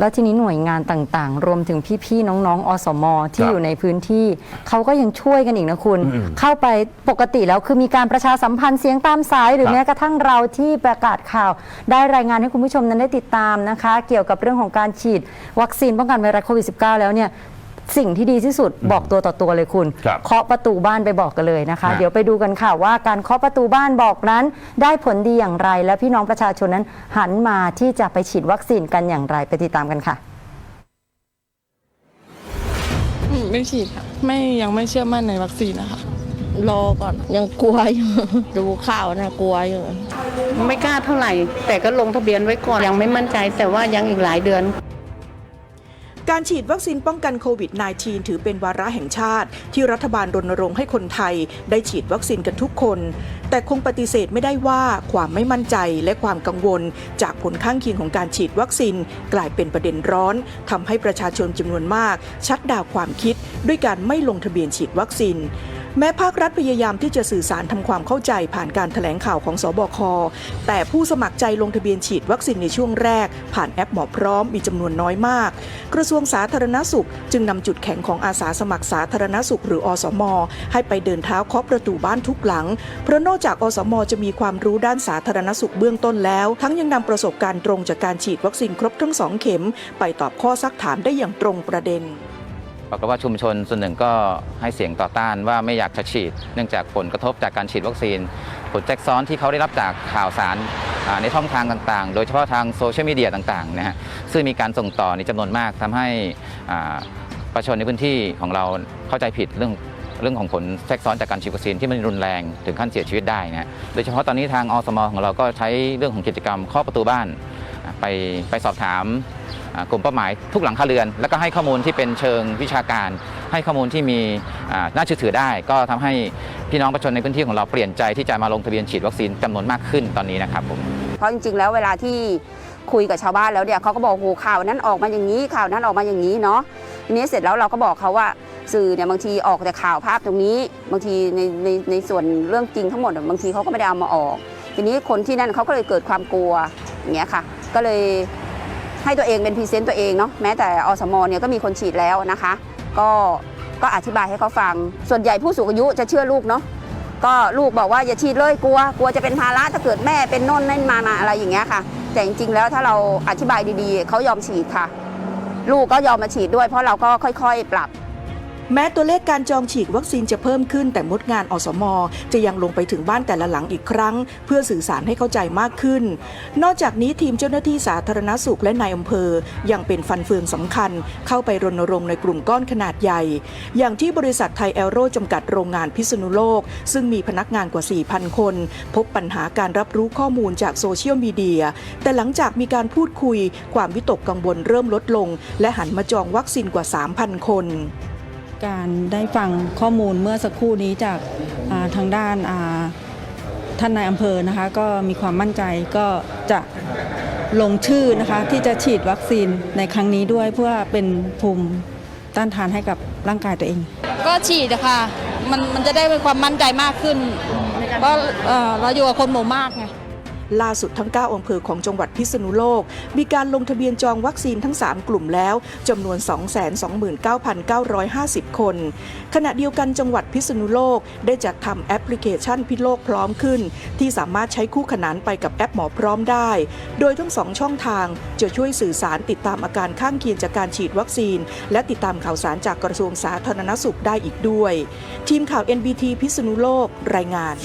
แล้วทีนี้หน่วยงานต่างๆ รวมถึงพี่ๆน้องๆ อสม ที่ครับอยู่ในพื้นที่ เขาก็ยังช่วยกันอีกนะคุณอืมเข้าไปปกติแล้วคือมีการประชาสัมพันธ์เสียงตามสาย หรือครับแม้กระทั่งเราที่ประกาศข่าว ได้รายงานให้คุณผู้ชมนั้นได้ติดตามนะคะ เกี่ยวกับเรื่องของการฉีด วัคซีนป้องกันไวรัสโควิด -19 แล้วเนี่ย สิ่งที่ดีที่สุดบอกตัวต่อตัวเลยคุณ ครับเคาะประตูบ้านไปบอกกันเลยนะคะ ฮะ เดี๋ยวไปดูกันค่ะว่าการเคาะประตูบ้านบอกนั้น ได้ผลดีอย่างไร และพี่น้องประชาชนนั้นหันมาที่จะไปฉีดวัคซีนกันอย่างไรไปติดตามกันค่ะ อืมไม่ฉีดค่ะไม่ยังไม่เชื่อมั่นในวัคซีนนะคะ รอก่อน ยังกลัวอยู่ ดูข่าวนะกลัวอยู่ ไม่กล้าเท่าไหร่ แต่ก็ลงทะเบียนไว้ก่อน ยังไม่มั่นใจแต่ว่ายังอีกหลายเดือน การฉีดวัคซีนป้องกันโควิด -19 ถือเป็นวาระแห่งชาติ ที่รัฐบาลรณรงค์ให้คนไทย ได้ฉีดวัคซีนกันทุกคน แต่คงปฏิเสธไม่ได้ว่าความไม่มั่นใจและความกังวล จากผลข้างเคียงของการฉีดวัคซีนกลายเป็นประเด็นร้อนทำให้ประชาชนจำนวนมาก ชัดดาวความคิด ด้วยการไม่ลงทะเบียนฉีดวัคซีน แม้ภาครัฐพยายามที่จะสื่อสารทำความเข้าใจผ่านการถแถลงข่าวของสบค แต่ผู้สมัครใจลงทะเบียนฉีดวัคซีนในช่วงแรก ผ่านแอปหมอพร้อมมีจำนวนน้อยมาก กระทรวงสาธารณสุข จึงนำจุดแข็งของอาสาสมัครสาธารณสุข หรืออสม ให้ไปเดินเท้าเคาะประตูบ้านทุกหลัง เพราะนอกจากอสม จะมีความรู้ด้านสาธารณสุขเบื้องต้นแล้ว ทั้งยังนำประสบการณ์ตรงจากการฉีดวัคซีนครบทั้งสองเข็ม ไปตอบข้อซักถามได้อย่างตรงประเด็น ปรากฏว่าชุมชนส่วนหนึ่งก็ให้เสียงต่อต้านว่าไม่อยากจะฉีด เนื่องจากผลกระทบจากการฉีดวัคซีน ผลแทรกซ้อนที่เขาได้รับจากข่าวสารในช่องทางต่างๆ โดยเฉพาะทางโซเชียลมีเดียต่างๆนะฮะซึ่งมีการส่งต่อในจำนวนมากทำให้ประชาชนในพื้นที่ของเราเข้าใจผิดเรื่องเรื่องของผลแทรกซ้อนจากการฉีดวัคซีนที่มันรุนแรงถึงขั้นเสียชีวิตได้นะฮะโดยเฉพาะตอนนี้ทางอสมของเราก็ใช้เรื่องของกิจกรรมเคาะประตูบ้าน ไปไปสอบถามกลุ่มเป้าหมายทุกหลังคาเรือน แล้วก็ให้ข้อมูลที่เป็นเชิงวิชาการ ให้ข้อมูลที่มีน่าเชื่อถือได้ ก็ทำให้พี่น้องประชาชนในพื้นที่ของเราเปลี่ยนใจที่จะมาลงทะเบียนฉีดวัคซีนจำนวนมากขึ้นตอนนี้นะครับผมเพราะจริงๆแล้วเวลาที่คุยกับชาวบ้านแล้วเนี่ยเขาก็บอกโอ้โหข่าวนั้นออกมาอย่างนี้ข่าวนั้นออกมาอย่างนี้เนาะทีนี้เสร็จแล้วเราก็บอกเขาว่าสื่อเนี่ยบางทีออกแต่ข่าวภาพตรงนี้ บางทีในในในส่วนเรื่องจริงทั้งหมดบางทีเขาก็ไม่ได้เอามาออก ทีนี้คนที่นั่นเขาก็เลยเกิดความกลัวอย่างเงี้ยค่ะ ก็เลยให้ตัวเองเป็นพรีเซนต์ตัวเองเนาะแม้แต่อสมเนี่ยก็มีคนฉีดแล้วนะคะ ก็ก็อธิบายให้เขาฟัง ส่วนใหญ่ผู้สูงอายุจะเชื่อลูกเนาะก็ลูกบอกว่าอย่าฉีดเลยกลัว กลัวจะเป็นภาระถ้าเกิดแม่เป็นโน่นนั่นมามาอะไรอย่างเงี้ยค่ะ แต่จริงๆแล้วถ้าเราอธิบายดีๆเขายอมฉีดค่ะ ลูกก็ยอมมาฉีดด้วย เพราะเราก็ค่อยๆ ปรับ แม้ตัวเลขการจองฉีดวัคซีนจะเพิ่มขึ้นแต่มดงานอสม จะยังลงไปถึงบ้านแต่ละหลังอีกครั้ง เพื่อสื่อสารให้เข้าใจมากขึ้น นอกจากนี้ทีมเจ้าหน้าที่สาธารณสุขและนายอำเภอ ยังเป็นฟันเฟืองสำคัญ เข้าไปรณรงค์ในกลุ่มก้อนขนาดใหญ่ อย่างที่บริษัทไทยแอโรจำกัดโรงงานพิษณุโลก ซึ่งมีพนักงานกว่า 4,000 คน พบปัญหาการรับรู้ข้อมูลจากโซเชียลมีเดีย แต่หลังจากมีการพูดคุย ความวิตกกังวลเริ่มลดลง และหันมาจองวัคซีนกว่า 3,000 คน การได้ฟังข้อมูลเมื่อสักครู่นี้จากาทางด้านาท่านนายอำเภอนะคะก็มีความมั่นใจก็จะลงชื่อนะคะที่จะฉีดวัคซีนในครั้งนี้ด้วยเพื่อเป็นภูมิต้านทานให้กับร่างกายตัวเอง ก็ฉีดอะค่ะมันมันจะได้มีความมั่นใจมากขึ้นเพราะเราอยู่กับคนหมู่มากไง ล่าสุดทั้ง 9อำเภอของจังหวัดพิษณุโลก มีการลงทะเบียนจองวัคซีนทั้ง 3 กลุ่มแล้วจำนวน 229,950 คน ขณะเดียวกันจังหวัดพิษณุโลก ได้จัดทำแอปพลิเคชันพิโลกพร้อมขึ้น ที่สามารถใช้คู่ขนานไปกับแอปหมอพร้อมได้ โดยทั้งสองช่องทางจะช่วยสื่อสารติดตามอาการข้างเคียงจากการฉีดวัคซีน และติดตามข่าวสารจากกระทรวงสาธารณสุขได้อีกด้วย ทีมข่าว NBT พิษณุโลกรายงาน